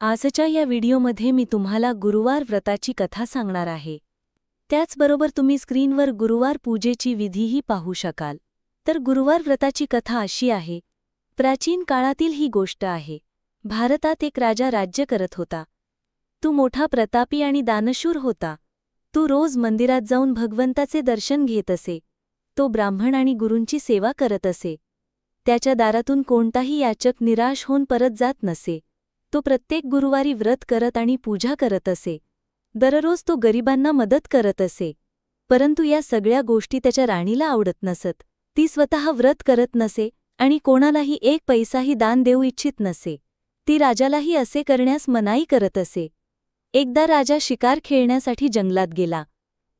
आजच्या या व्हिडिओमध्ये मी तुम्हाला गुरुवार व्रताची कथा सांगणार आहे. त्याचबरोबर तुम्ही स्क्रीनवर गुरुवार पूजेची विधीही पाहू शकाल. तर गुरुवार व्रताची कथा अशी आहे. प्राचीन काळातील ही गोष्ट आहे. भारतात एक राजा राज्य करत होता. तू मोठा प्रतापी आणि दानशूर होता. तू रोज मंदिरात जाऊन भगवंताचे दर्शन घेत असे. तो ब्राह्मण आणि गुरूंची सेवा करत असे. त्याच्या दारातून कोणताही याचक निराश होऊन परत जात नसे. तो प्रत्येक गुरुवारी व्रत करत आणि पूजा करत असे. दररोज तो गरिबांना मदत करत असे. परंतु या सगळ्या गोष्टी त्याच्या राणीला आवडत नसत. ती स्वतः व्रत करत नसे आणि कोणालाही एक पैसाही दान देऊ इच्छित नसे. ती राजालाही असे करण्यास मनाई करत असे. एकदा राजा शिकार खेळण्यासाठी जंगलात गेला.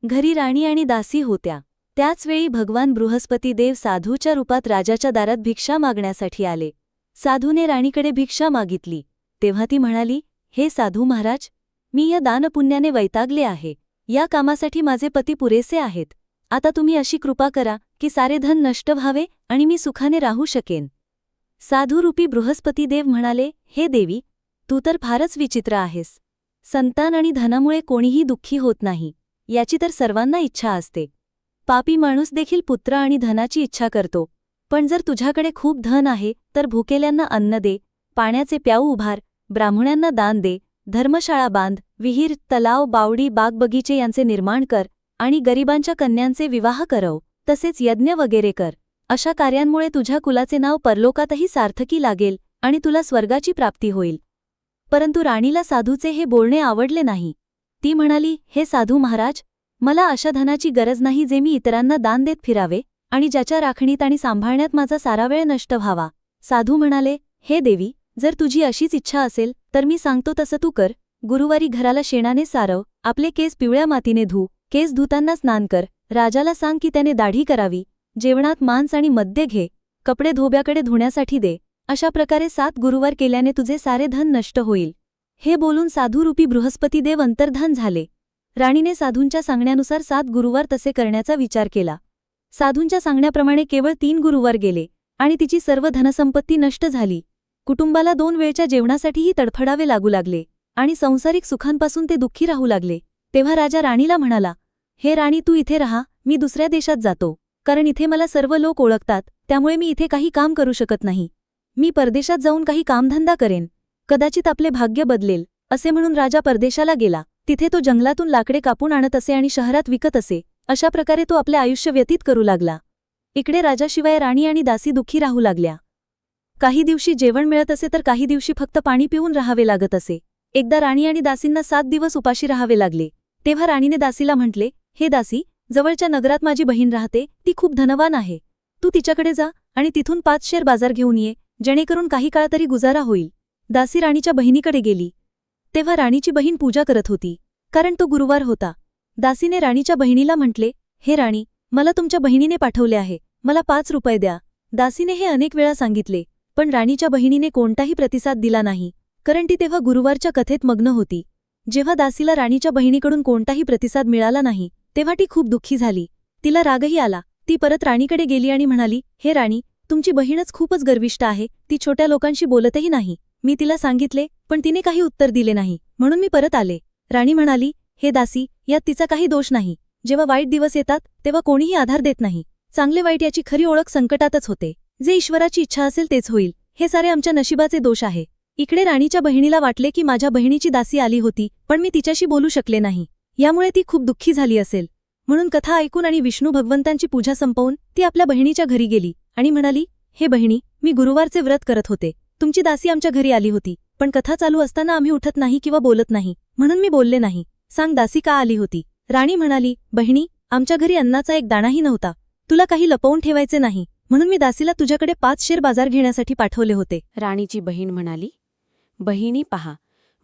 घरी राणी आणि दासी होत्या. त्याचवेळी भगवान बृहस्पती देव साधूच्या रूपात राजाच्या दारात भिक्षा मागण्यासाठी आले. साधूने राणीकडे भिक्षा मागितली. तेव्हा ती म्हणाली हे साधू महाराज मी या दानपुण्याने वैतागले आहे. या कामासाठी माझे पती पुरेसे आहेत. आता तुम्ही अशी कृपा करा की सारे धन नष्ट व्हावे आणि मी सुखाने राहू शकेन. साधूरूपी बृहस्पतीदेव म्हणाले हे देवी तू तर फारच विचित्र आहेस. संतान आणि धनामुळे कोणीही दुःखी होत नाही. याची तर सर्वांना इच्छा असते. पापी माणूस देखील पुत्र आणि धनाची इच्छा करतो. पण जर तुझ्याकडे खूप धन आहे तर भुकेल्यांना अन्न दे. पाण्याचे प्याऊ उभार. ब्राह्मणांना दान दे धर्मशाळा बांध विहीर तलाव बावडी बागबगीचे यांचे निर्माण कर आणि गरिबांच्या कन्यांचे विवाह करव तसेच यज्ञ वगैरे कर. अशा कार्यांमुळे तुझ्या कुलाचे नाव परलोकातही सार्थकी लागेल आणि तुला स्वर्गाची प्राप्ती होईल. परंतु राणीला साधूचे हे बोलणे आवडले नाही. ती म्हणाली हे साधू महाराज मला अशा धनाची गरज नाही जे मी इतरांना दान देत फिरावे आणि ज्याच्या राखणीत आणि सांभाळण्यात माझा सारा वेळ नष्ट व्हावा. साधू म्हणाले हे देवी जर तुझी अशीच इच्छा असेल तर मी सांगतो तसं तू कर. गुरुवारी घराला शेणाने सारव आपले केस पिवळ्या मातीने धू केस धुताना स्नान कर. राजाला सांग की त्याने दाढी करावी. जेवणात मांस आणि मद्य घे. कपडे धोब्याकडे धुण्यासाठी दे. अशा प्रकारे सात गुरुवार केल्याने तुझे सारे धन नष्ट होईल. हे बोलून साधूरूपी बृहस्पतीदेव अंतर्धान झाले. राणीने साधूंच्या सांगण्यानुसार सात गुरुवार तसे करण्याचा विचार केला. साधूंच्या सांगण्याप्रमाणे केवळ तीन गुरुवार गेले आणि तिची सर्व धनसंपत्ती नष्ट झाली. कुटुंबाला दोन वेळच्या जेवणासाठीही तडफडावे लागू लागले आणि संसारिक सुखांपासून ते दुःखी राहू लागले. तेव्हा राजा राणीला म्हणाला हे राणी तू इथे रहा मी दुसऱ्या देशात जातो. कारण इथे मला सर्व लोक ओळखतात त्यामुळे मी इथे काही काम करू शकत नाही. मी परदेशात जाऊन काही कामधंदा करेन. कदाचित आपले भाग्य बदलेल असे म्हणून राजा परदेशाला गेला. तिथे तो जंगलातून लाकडे कापून आणत असे आणि शहरात विकत असे. अशा प्रकारे तो आपले आयुष्य व्यतीत करू लागला. इकडे राजाशिवाय राणी आणि दासी दुःखी राहू लागल्या. काही दिवशी जेवण मिळत असे तर काही दिवशी फक्त पाणी पिऊन राहावे लागत असे. एकदा राणी आणि दासींना सात दिवस उपाशी राहावे लागले. तेव्हा राणीने दासीला म्हटले हे दासी जवळच्या नगरात माझी बहीण राहते ती खूप धनवान आहे. तू तिच्याकडे जा आणि तिथून पाच शेर बाजार घेऊन ये जेणेकरून काही काळ तरी गुजारा होईल. दासी राणीच्या बहिणीकडे गेली. तेव्हा राणीची बहीण पूजा करत होती कारण तो गुरुवार होता. दासीने राणीच्या बहिणीला म्हटले हे राणी मला तुमच्या बहिणीने पाठवले आहे मला पाच रुपये द्या. दासीने हे अनेक वेळा सांगितले. पण राणीच्या बहिणीने कोणताही प्रतिसाद दिला नाही. कारण ती तेव्हा गुरुवारच्या कथेत मग्न होती. जेव्हा दासीला राणीच्या बहिणीकडून कोणताही प्रतिसाद मिळाला नाही तेव्हा ती खूप दुःखी झाली. तिला रागही आला. ती परत राणीकडे गेली आणि म्हणाली हे राणी तुमची बहीणच खूपच गर्विष्ट आहे. ती छोट्या लोकांशी बोलतही नाही. मी तिला सांगितले पण तिने काही उत्तर दिले नाही. म्हणून मी परत आले. राणी म्हणाली हे दासी यात तिचा काही दोष नाही. जेव्हा वाईट दिवस येतात तेव्हा कोणीही आधार देत नाही. चांगले वाईट याची खरी ओळख संकटातच होते. जे ईश्वराची इच्छा असेल तेच होईल. हे सारे आमच्या नशिबाचे दोष आहे. इकडे राणीच्या बहिणीला वाटले की माझ्या बहिणीची दासी आली होती पण मी तिच्याशी बोलू शकले नाही. यामुळे ती खूप दुःखी झाली असेल. म्हणून कथा ऐकून आणि विष्णू भगवंतांची पूजा संपवून ती आपल्या बहिणीच्या घरी गेली आणि म्हणाली हे बहिणी मी गुरुवारचे व्रत करत होते. तुमची दासी आमच्या घरी आली होती पण कथा चालू असताना आम्ही उठत नाही किंवा बोलत नाही. म्हणून मी बोलले नाही. सांग दासी का आली होती? राणी म्हणाली बहिणी आमच्या घरी अन्नाचा एक दाणाही नव्हता. तुला काही लपवून ठेवायचे नाही. म्हणून मी दासीला तुझ्याकडे पाच शेर बाजार घेण्यासाठी पाठवले होते. राणीची बहीण म्हणाली बहिणी पहा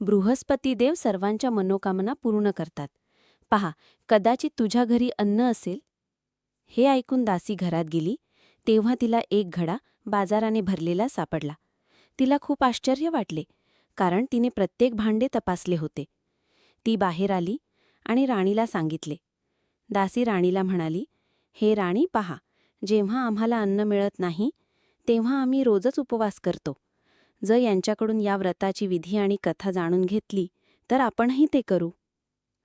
बृहस्पतीदेव सर्वांच्या मनोकामना पूर्ण करतात. पहा कदाचित तुझ्या घरी अन्न असेल. हे ऐकून दासी घरात गेली. तेव्हा तिला एक घडा बाजाराने भरलेला सापडला. तिला खूप आश्चर्य वाटले कारण तिने प्रत्येक भांडे तपासले होते. ती बाहेर आली आणि राणीला सांगितले. दासी राणीला म्हणाली हे राणी पहा जेव्हा आम्हाला अन्न मिळत नाही तेव्हा आम्ही रोजच उपवास करतो. जर यांच्याकडून या व्रताची विधी आणि कथा जाणून घेतली तर आपणही ते करू.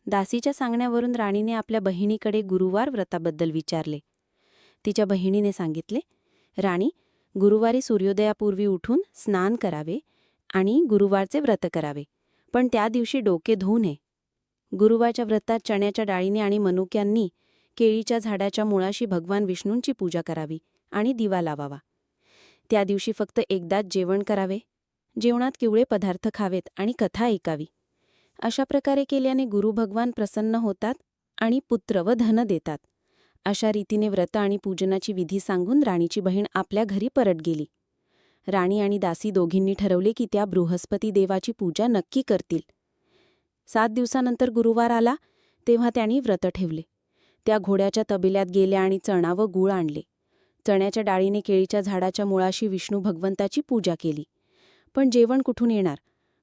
दासीच्या सांगण्यावरून राणीने आपल्या बहिणीकडे गुरुवार व्रताबद्दल विचारले. तिच्या बहिणीने सांगितले राणी गुरुवारी सूर्योदयापूर्वी उठून स्नान करावे आणि गुरुवारचे व्रत करावे पण त्या दिवशी डोके धुवू नये. गुरुवारच्या व्रतात चण्याच्या डाळीने आणि मनुक्यांनी केळीच्या झाडाच्या मुळाशी भगवान विष्णूंची पूजा करावी आणि दिवा लावावा. त्या दिवशी फक्त एकदाच जेवण करावे. जेवणात किवळे पदार्थ खावेत आणि कथा ऐकावी. अशा प्रकारे केल्याने गुरु भगवान प्रसन्न होतात आणि पुत्र व धन देतात. अशा रीतीने व्रत आणि पूजनाची विधी सांगून राणीची बहीण आपल्या घरी परत गेली. राणी आणि दासी दोघींनी ठरवले की त्या बृहस्पती देवाची पूजा नक्की करतील. सात दिवसानंतर गुरुवार आला तेव्हा त्यांनी व्रत ठेवले. त्या घोड्याच्या तबिल्यात गेल्या आणि चणा व गूळ आणले. चण्याच्या डाळीने केळीच्या झाडाच्या मुळाशी विष्णू भगवंताची पूजा केली. पण जेवण कुठून येणार?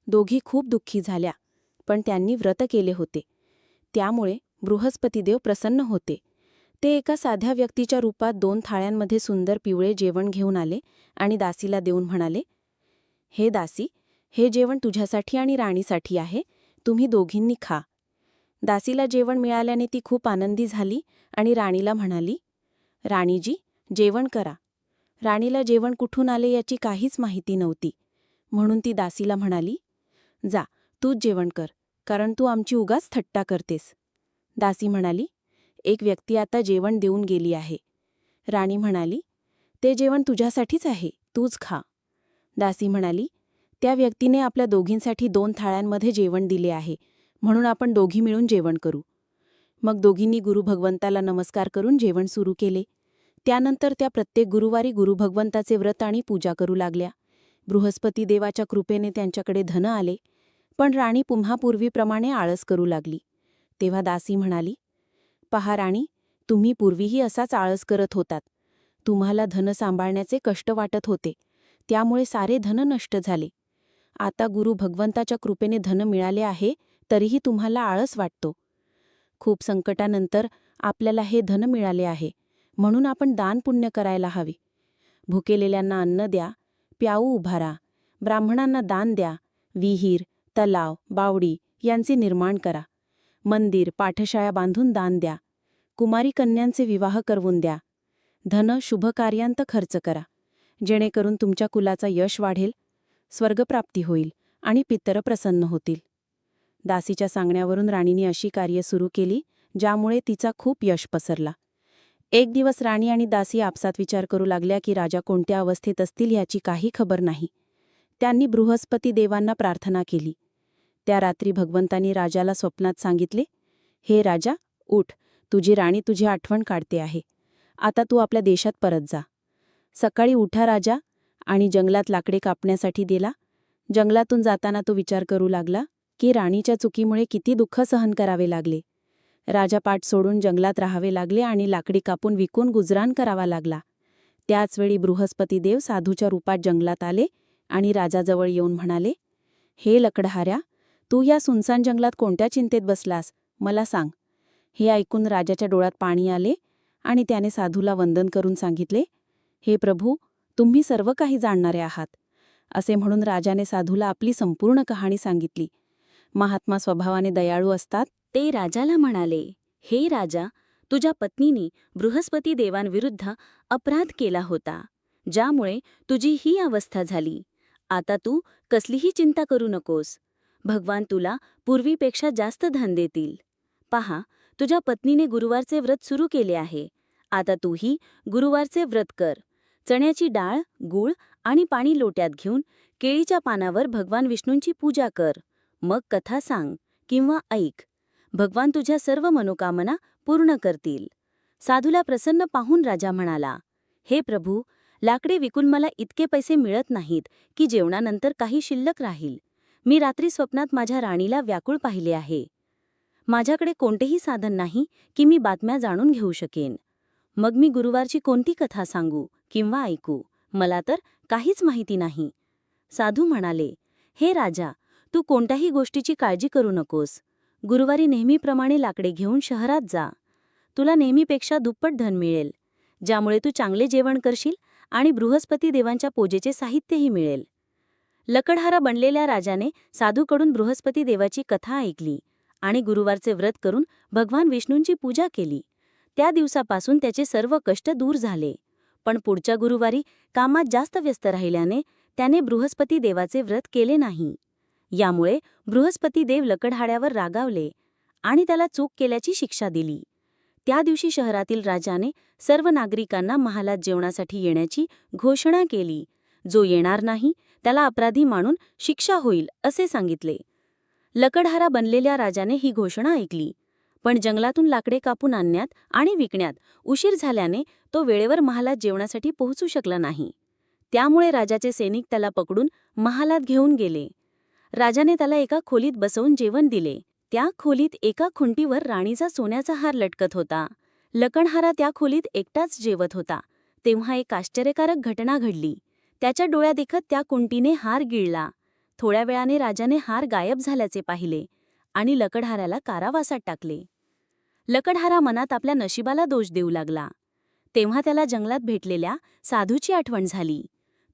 दोघी खूप दुःखी झाल्या पण त्यांनी व्रत केले होते. त्यामुळे बृहस्पतीदेव प्रसन्न होते. ते एका साध्या व्यक्तीच्या रूपात दोन थाळ्यांमध्ये सुंदर पिवळे जेवण घेऊन आले आणि दासीला देऊन म्हणाले हे दासी हे जेवण तुझ्यासाठी आणि राणीसाठी आहे. तुम्ही दोघींनी खा. दासीला जेवण मिळाल्याने ती खूप आनंदी झाली आणि राणीला म्हणाली राणीजी जेवण करा. राणीला जेवण कुठून आले याची काहीच माहिती नव्हती म्हणून ती दासीला म्हणाली जा तूच जेवण कर कारण तू आमची उगाच थट्टा करतेस दासी म्हणाली एक व्यक्ती आता जेवण देऊन गेली आहे राणी म्हणाली ते जेवण तुझ्यासाठीच आहे तूच खा दासी म्हणाली त्या व्यक्तीने आपल्या दोघींसाठी दोन थाळ्यांमध्ये जेवण दिले आहे. म्हणून आपण दोघी मिळून जेवण करू. मग दोघींनी गुरु भगवंताला नमस्कार करून जेवण सुरू केले. त्यानंतर त्या प्रत्येक गुरुवारी गुरु भगवंताचे व्रत आणि पूजा करू लागल्या. बृहस्पती देवाच्या कृपेने त्यांच्याकडे धन आले. पण राणी पुन्हा पूर्वीप्रमाणे आळस करू लागली. तेव्हा दासी म्हणाली पहा राणी तुम्ही पूर्वीही असाच आळस करत होतात. तुम्हाला धन सांभाळण्याचे कष्ट वाटत होते. त्यामुळे सारे धन नष्ट झाले. आता गुरु भगवंताच्या कृपेने धन मिळाले आहे तरीही तुम्हाला आळस वाटतो. खूप संकटानंतर आपल्याला हे धन मिळाले आहे. म्हणून आपण दान पुण्य करायला हवी. भुकेलेल्यांना अन्न द्या प्याऊ उभारा ब्राह्मणांना दान द्या विहीर तलाव बावडी यांचे निर्माण करा. मंदिर पाठशाळा बांधून दान द्या. कुमारी कन्यांचे विवाह करवून द्या. धन शुभकार्यांत खर्च करा. जेणेकरून तुमच्या कुलाचा यश वाढेल स्वर्गप्राप्ती होईल आणि पितर प्रसन्न होतील. दासीच्या सांगण्यावरून राणीने अशी कार्य सुरू केली ज्यामुळे तिचा खूप यश पसरला. एक दिवस राणी आणि दासी आपसात विचार करू लागल्या की राजा कोणत्या अवस्थेत असतील याची काही खबर नाही. त्यांनी बृहस्पती देवांना प्रार्थना केली. त्या रात्री भगवंतांनी राजाला स्वप्नात सांगितले हे राजा उठ. तुझी राणी तुझी आठवण काढते आहे. आता तू आपल्या देशात परत जा. सकाळी उठा राजा आणि जंगलात लाकडे कापण्यासाठी दिला. जंगलातून जाताना तो विचार करू लागला की राणीच्या चुकीमुळे किती दुःख सहन करावे लागले. राजा पाठ सोडून जंगलात राहावे लागले आणि लाकडी कापून विकून गुजरान करावा लागला. त्याचवेळी बृहस्पती देव साधूच्या रूपात जंगलात आले आणि राजाजवळ येऊन म्हणाले हे लकडहाऱ्या तू या सुनसान जंगलात कोणत्या चिंतेत बसलास? मला सांग. हे ऐकून राजाच्या डोळ्यात पाणी आले आणि त्याने साधूला वंदन करून सांगितले हे प्रभू तुम्ही सर्व काही जाणणारे आहात. असे म्हणून राजाने साधूला आपली संपूर्ण कहाणी सांगितली. महात्मा स्वभावाने दयाळू असतात ते राजाला म्हणाले हे राजा तुझ्या पत्नीने बृहस्पती देवांविरुद्ध अपराध केला होता ज्यामुळे तुझी ही अवस्था झाली. आता तू कसलीही चिंता करू नकोस. भगवान तुला पूर्वीपेक्षा जास्त धन देतील. पहा तुझ्या पत्नीने गुरुवारचे व्रत सुरू केले आहे. आता तूही गुरुवारचे व्रत कर. चण्याची डाळ गूळ आणि पाणी लोट्यात घेऊन केळीच्या पानावर भगवान विष्णूंची पूजा कर. मग कथा सांग किंवा ऐक. भगवान तुझ्या सर्व मनोकामना पूर्ण करतील. साधूला प्रसन्न पाहून राजा म्हणाला हे प्रभू लाकडे विकून मला इतके पैसे मिळत नाहीत की जेवणानंतर काही शिल्लक राहील. मी रात्री स्वप्नात माझ्या राणीला व्याकुळ पाहिले आहे. माझ्याकडे कोणतेही साधन नाही की मी बातम्या जाणून घेऊ शकेन. मग मी गुरुवारची कोणती कथा सांगू किंवा ऐकू? मला तर काहीच माहिती नाही. साधू म्हणाले हे राजा तू कोणत्याही गोष्टीची काळजी करू नकोस. गुरुवारी नेहमीप्रमाणे लाकडे घेऊन शहरात जा. तुला नेहमीपेक्षा दुप्पट धन मिळेल ज्यामुळे तू चांगले जेवण करशील आणि बृहस्पती देवांच्या पूजेचे साहित्यही मिळेल. लकडहारा बनलेल्या राजाने साधूकडून बृहस्पती देवाची कथा ऐकली आणि गुरुवारचे व्रत करून भगवान विष्णूंची पूजा केली. त्या दिवसापासून त्याचे सर्व कष्ट दूर झाले. पण पुढच्या गुरुवारी कामात जास्त व्यस्त राहिल्याने त्याने बृहस्पती देवाचे व्रत केले नाही. यामुळे बृहस्पती देव लकडहाड्यावर रागावले आणि त्याला चूक केल्याची शिक्षा दिली. त्या दिवशी शहरातील राजाने सर्व नागरिकांना महालात जेवणासाठी येण्याची घोषणा केली. जो येणार नाही त्याला अपराधी मानून शिक्षा होईल असे सांगितले. लकडहारा बनलेल्या राजाने ही घोषणा ऐकली. पण जंगलातून लाकडे कापून आणण्यात आणि विकण्यात उशीर झाल्याने तो वेळेवर महालात जेवणासाठी पोहोचू शकला नाही. त्यामुळे राजाचे सैनिक त्याला पकडून महालात घेऊन गेले. राजाने त्याला एका खोलीत बसवून जेवण दिले. त्या खोलीत एका खुंटीवर राणीचा सोन्याचा हार लटकत होता. लकणहारा त्या खोलीत एकटाच जेवत होता. तेव्हा एक आश्चर्यकारक घटना घडली. त्याच्या डोळ्या देखत त्या कुंटीने हार गिळला. थोड्या वेळाने राजाने हार गायब झाल्याचे पाहिले आणि लकडहाराला कारावासात टाकले. लकडहारा मनात आपल्या नशिबाला दोष देऊ लागला. तेव्हा त्याला जंगलात भेटलेल्या साधूची आठवण झाली.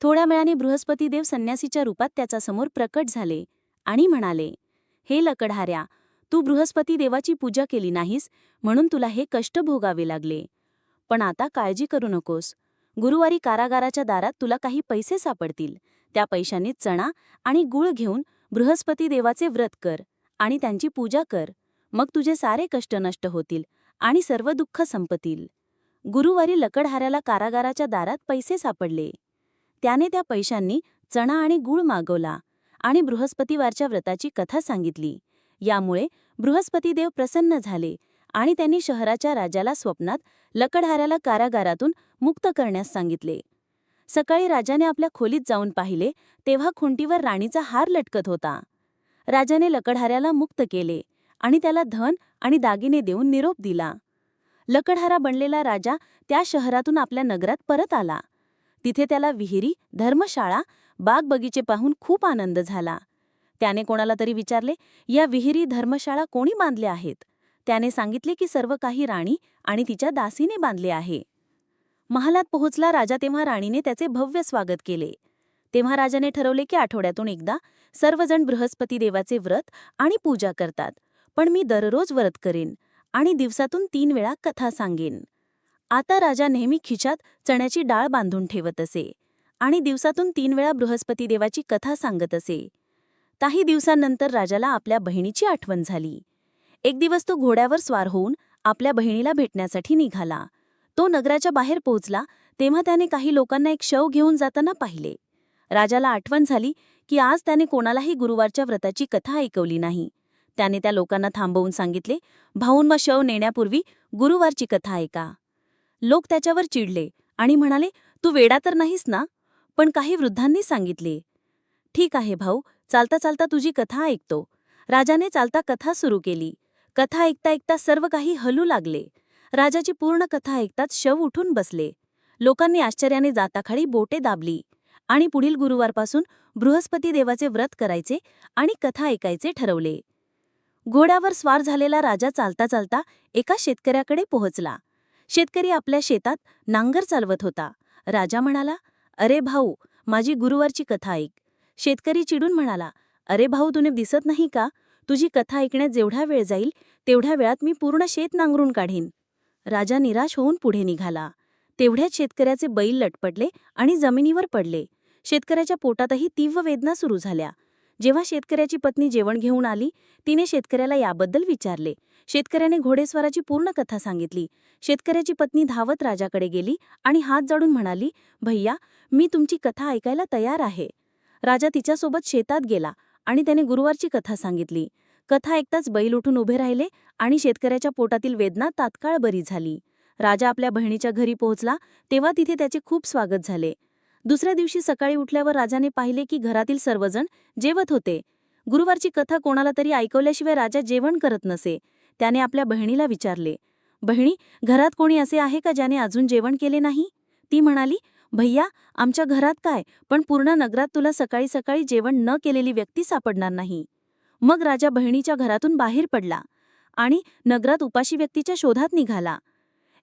थोड्या वेळाने बृहस्पती देव संन्यासीच्या रूपात त्याचा समोर प्रकट झाले आणि म्हणाले हे लकडहाऱ्या तू बृहस्पती देवाची पूजा केली नाहीस म्हणून तुला हे कष्ट भोगावे लागले. पण आता काळजी करू नकोस. गुरुवारी कारागाराच्या दारात तुला काही पैसे सापडतील. त्या पैशांनी चणा आणि गुळ घेऊन बृहस्पती देवाचे व्रत कर आणि त्यांची पूजा कर. मग तुझे सारे कष्ट नष्ट होतील आणि सर्व दुःख संपतील. गुरुवारी लकडहाऱ्याला कारागाराच्या दारात पैसे सापडले. त्याने त्या पैशांनी चणा आणि गुळ मागवला आणि बृहस्पतिवारच्या व्रताची कथा सांगितली. यामुळे बृहस्पतीदेव प्रसन्न झाले आणि त्यांनी शहराच्या राजाला स्वप्नात लकडहाऱ्याला कारागारातून मुक्त करण्यास सांगितले. सकाळी राजाने आपल्या खोलीत जाऊन पाहिले तेव्हा खुंटीवर राणीचा हार लटकत होता. राजाने लकडहाऱ्याला मुक्त केले आणि त्याला धन आणि दागिने देऊन निरोप दिला. लकडहारा बनलेला राजा त्या शहरातून आपल्या नगरात परत आला. तिथे त्याला विहिरी धर्मशाळा बाग बगीचे पाहून खूप आनंद झाला. त्याने कोणाला तरी विचारले या विहिरी धर्मशाळा कोणी बांधल्या आहेत? त्याने सांगितले की सर्व काही राणी आणि तिच्या दासीने बांधले आहे. महालात पोहोचला राजा तेव्हा राणीने त्याचे भव्य स्वागत केले. तेव्हा राजाने ठरवले की आठवड्यातून एकदा सर्वजण बृहस्पती देवाचे व्रत आणि पूजा करतात पण मी दररोज व्रत करेन आणि दिवसातून तीन वेळा कथा सांगेन. आता राजा नेहमी खिशात चण्याची डाळ बांधून ठेवत असे आणि दिवसातून तीन वेळा बृहस्पती देवाची कथा सांगत असे. काही दिवसांनंतर राजाला आपल्या बहिणीची आठवण झाली. एक दिवस तो घोड्यावर स्वार होऊन आपल्या बहिणीला भेटण्यासाठी निघाला. तो नगराच्या बाहेर पोहोचला तेव्हा त्याने काही लोकांना एक शव घेऊन जाताना पाहिले. राजाला आठवण झाली की आज त्याने कोणालाही गुरुवारच्या व्रताची कथा ऐकवली नाही. त्याने त्या लोकांना थांबवून सांगितले भाऊन शव नेण्यापूर्वी गुरुवारची कथा ऐका. लोक त्याच्यावर चिडले आणि म्हणाले तू वेडा तर नाहीस ना? पण काही वृद्धांनी सांगितले. ठीक आहे भाऊ चालता चालता तुझी कथा ऐकतो. राजाने चालता कथा सुरू केली. कथा ऐकता ऐकता सर्व काही हलू लागले. राजाची पूर्ण कथा ऐकताच शव उठून बसले. लोकांनी आश्चर्याने जाताखाली बोटे दाबली आणि पुढील गुरुवारपासून बृहस्पती देवाचे व्रत करायचे आणि कथा ऐकायचे ठरवले. घोड्यावर स्वार झालेला राजा चालता चालता एका शेतकऱ्याकडे पोहोचला. शेतकरी आपल्या शेतात नांगर चालवत होता. राजा म्हणाला अरे भाऊ माझी गुरुवारची कथा ऐक. शेतकरी चिडून म्हणाला अरे भाऊ तुने दिसत नाही का? तुझी कथा ऐकण्यात जेवढा वेळ जाईल तेवढ्या वेळात मी पूर्ण शेत नांगरून काढीन. राजा निराश होऊन पुढे निघाला. तेवढ्याच शेतकऱ्याचे बैल लटपटले आणि जमिनीवर पडले. शेतकऱ्याच्या पोटातही तीव्र वेदना सुरू झाल्या. जेव्हा शेतकऱ्याची पत्नी जेवण घेऊन आली तिने शेतकऱ्याला याबद्दल विचारले शेतकऱ्याने घोडेस्वाराची पूर्ण कथा सांगितली. शेतकऱ्याची पत्नी धावत राजाकडे गेली आणि हात जाडून म्हणाली भैया मी तुमची कथा ऐकायला तयार आहे. राजा तिच्यासोबत शेतात गेला आणि त्याने गुरुवारची कथा सांगितली. कथा ऐकताच बैल उठून उभे राहिले आणि शेतकऱ्याच्या पोटातील वेदना तात्काळ बरी झाली. राजा आपल्या बहिणीच्या घरी पोहोचला तेव्हा तिथे त्याचे खूप स्वागत झाले. दुसऱ्या दिवशी सकाळी उठल्यावर राजाने पाहिले की घरातील सर्वजण जेवत होते. गुरुवारची कथा कोणाला तरी ऐकवल्याशिवाय राजा जेवण करत नसे. त्याने आपल्या बहिणीला विचारले बहिणी घरात कोणी असे आहे का ज्याने अजून जेवण केले नाही? ती म्हणाली भैया आमच्या घरात काय पण पूर्ण नगरात तुला सकाळी सकाळी जेवण न केलेली व्यक्ती सापडणार नाही. मग राजा बहिणीच्या घरातून बाहेर पडला आणि नगरात उपाशी व्यक्तीच्या शोधात निघाला.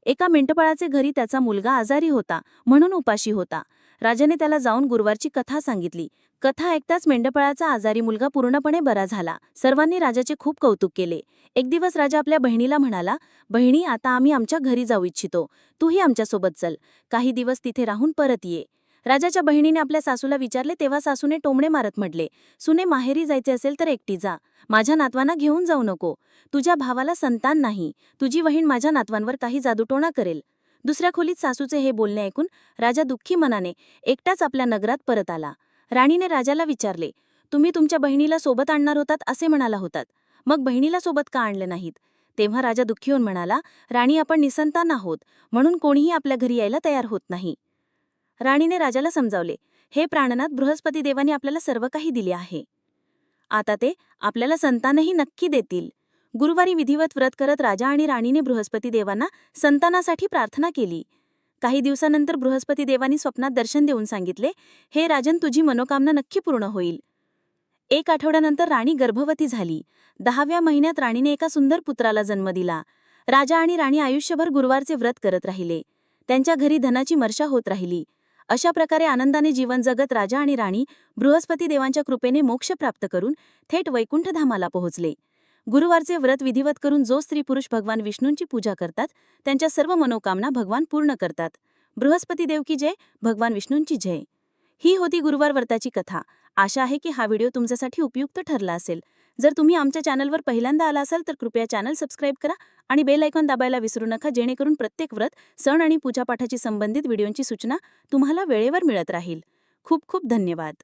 एका मेंढपाळाचे घरी त्याचा मुलगा आजारी होता म्हणून उपाशी होता. राजाने त्याला जाऊन गुरुवारची कथा सांगितली. कथा ऐकताच मेंढपाळाचा आजारी मुलगा पूर्णपणे बरा झाला. सर्वांनी राजाचे खूप कौतुक केले. एक दिवस राजा आपल्या बहिणीला म्हणाला बहिणी आता आम्ही आमच्या घरी जाऊ इच्छितो. तूही आमच्यासोबत चल. काही दिवस तिथे राहून परत ये. राजाच्या बहिणीने आपल्या सासूला विचारले तेव्हा सासूने टोमणे मारत म्हटले सुने माहेरी जायचे असेल तर एकटी जा. माझ्या नातवांना घेऊन जाऊ नको. तुझ्या भावाला संतान नाही. तुझी बहीण माझ्या नातवांवर काही जादूटोणा करेल. दुसऱ्या खोलीत सासूचे हे बोलणे ऐकून राजा दुःखी मनाने एकटाच आपल्या नगरात परत आला. राणीने राजाला विचारले तुम्ही तुमच्या बहिणीला सोबत आणणार होतात असे म्हणाला होतात. मग बहिणीला सोबत का आणले नाहीत? तेव्हा राजा दुःखी होऊन म्हणाला राणी आपण निसंतान आहोत म्हणून कोणीही आपल्या घरी यायला तयार होत नाही. राणीने राजाला समजावले हे प्राणनाथ बृहस्पती देवाने आपल्याला सर्व काही दिले आहे. आता ते आपल्याला संतानही नक्की देतील. गुरुवारी विधिवत व्रत करत राजा आणि राणीने बृहस्पती देवांना संतानासाठी प्रार्थना केली. काही दिवसानंतर बृहस्पती देवानी स्वप्नात दर्शन देऊन सांगितले हे राजन तुझी मनोकामना नक्की पूर्ण होईल. एक आठवड्यानंतर राणी गर्भवती झाली. दहाव्या महिन्यात राणीने एका सुंदर पुत्राला जन्म दिला. राजा आणि राणी आयुष्यभर गुरुवारचे व्रत करत राहिले. त्यांच्या घरी धनाची वर्षा होत राहिली. अशा प्रकारे आनंदाने जीवन जगत राजा आणि राणी बृहस्पती देवांच्या कृपेने मोक्ष प्राप्त करून थेट वैकुंठधामाला पोहोचले. गुरुवारचे व्रत विधिवत करून जो स्त्री पुरुष भगवान विष्णूंची पूजा करतात त्यांच्या सर्व मनोकामना भगवान पूर्ण करतात. बृहस्पती देव की जय भगवान विष्णूंची जय. ही होती गुरुवार व्रताची कथा. आशा आहे की हा व्हिडिओ तुमच्यासाठी उपयुक्त ठरला असेल. जर तुम्ही आमच्या चॅनलवर पहिल्यांदा आला असाल तर कृपया चॅनल सबस्क्राईब करा आणि बेल आयकॉन दाबायला विसरू नका जेणेकरून प्रत्येक व्रत सण आणि पूजापाठाची संबंधित व्हिडिओंची सूचना तुम्हाला वेळेवर मिळत राहील. खूप खूप धन्यवाद.